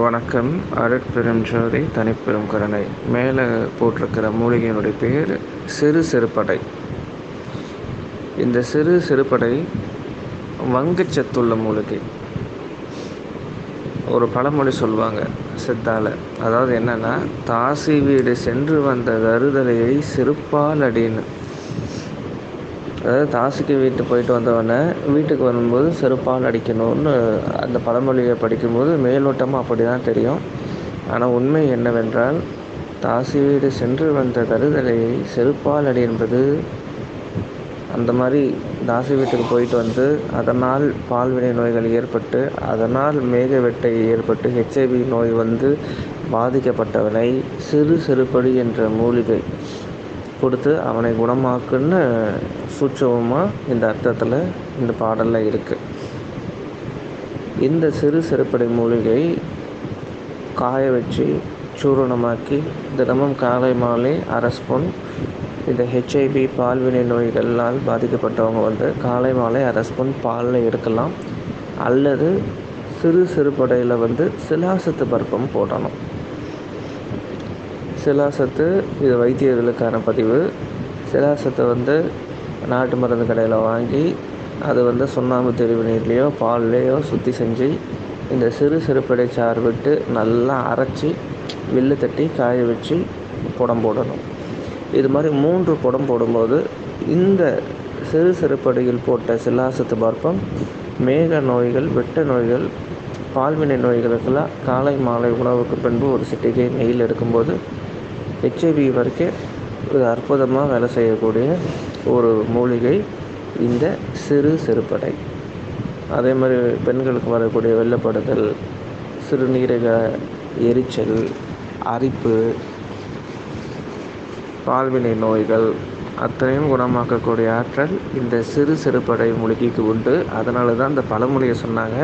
வணக்கம். அருட்பெரும் ஜோதி தனிப்பெரும் கருணை. மேலே போட்டிருக்கிற மூலிகையினுடைய பேர் சிறு சிறுபடை. இந்த சிறு சிறுபடை வங்கச்சத்துள்ள மூலிகை. ஒரு பழமொழி சொல்லுவாங்க சித்தால. அதாவது என்னன்னா தாசி வீடு சென்று வந்த தருதலையை சிறுப்பால் அடின்னு. அதாவது தாசிக்கு வீட்டு போயிட்டு வந்தவொடனே வீட்டுக்கு வரும்போது செருப்பால் அடிக்கணும்னு அந்த பழமொழியை படிக்கும்போது மேலோட்டமாக அப்படி தான் தெரியும். ஆனால் உண்மை என்னவென்றால் தாசி வீடு சென்று வந்த கருதலையை செருப்பால் அடி என்பது அந்த மாதிரி தாசி வீட்டுக்கு போயிட்டு வந்து அதனால் பால்வினை நோய்கள் ஏற்பட்டு அதனால் மேக வெட்டை ஏற்பட்டு ஹெச்ஐவி நோய் வந்து பாதிக்கப்பட்டவனை சிறு சிறுபடி என்ற மூலிகை கொடுத்து அவனை குணமாக்குன்னு சூட்சமாக இந்த அர்த்தத்தில் இந்த பாடலில் இருக்குது இந்த சிறு சிறுப்படை மூலிகை காய வச்சு சூரணமாக்கி தினமும் காலை மாலை அரை ஸ்பூன் இந்த ஹெச்ஐவி பால்வினை நோய்களால் பாதிக்கப்பட்டவங்க வந்து காலை மாலை அரை ஸ்பூன் பாலில் எடுக்கலாம். அல்லது சிறு சிறுபடையில் வந்து சிலாசத்து பருப்பம் போடணும். சிலாசத்து இது வைத்தியர்களுக்கான பதிவு. சிலாசத்தை வந்து நாட்டு மருந்து கடையில் வாங்கி அது வந்து சுண்ணாம்பு தெளிவு நீர்லேயோ பால்லையோ சுற்றி செஞ்சு இந்த சிறு சிறுபடை சார் விட்டு நல்லா அரைச்சி வில்லு தட்டி காய வச்சு புடம் போடணும். இது மாதிரி மூன்று புடம் போடும்போது இந்த சிறு சிறுபடையில் போட்ட சிலாசத்து பார்ப்பம் மேக நோய்கள் வெட்ட நோய்கள் பால்வினை நோய்களுக்கெல்லாம் காலை மாலை உணவுக்கு பின்பு ஒரு சிட்டிகை நெய்யில் எடுக்கும்போது ஹெச்ஐவி வரைக்கும் ஒரு அற்புதமாக வேலை செய்யக்கூடிய ஒரு மூலிகை இந்த சிறு சிறுபடை. அதே மாதிரி பெண்களுக்கு வரக்கூடிய வெள்ளப்படுதல் சிறுநீரக எரிச்சல் அரிப்பு பால்வினை நோய்கள் அத்தனையும் குணமாக்கக்கூடிய ஆற்றல் இந்த சிறு சிறுபடை மூலிகைக்கு உண்டு. அதனால தான் இந்த பழமொழியை சொன்னாங்க.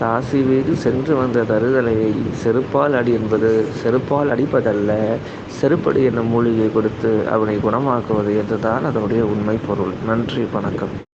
தாசி வீடு சென்று வந்த தருதலையை செருப்பால் அடி என்பது செருப்பால் அடிப்பதல்ல செருப்படி என்னும் மூலிகை கொடுத்து அவனை குணமாக்குவது என்றுதான் அதனுடைய உண்மை பொருள். நன்றி வணக்கம்.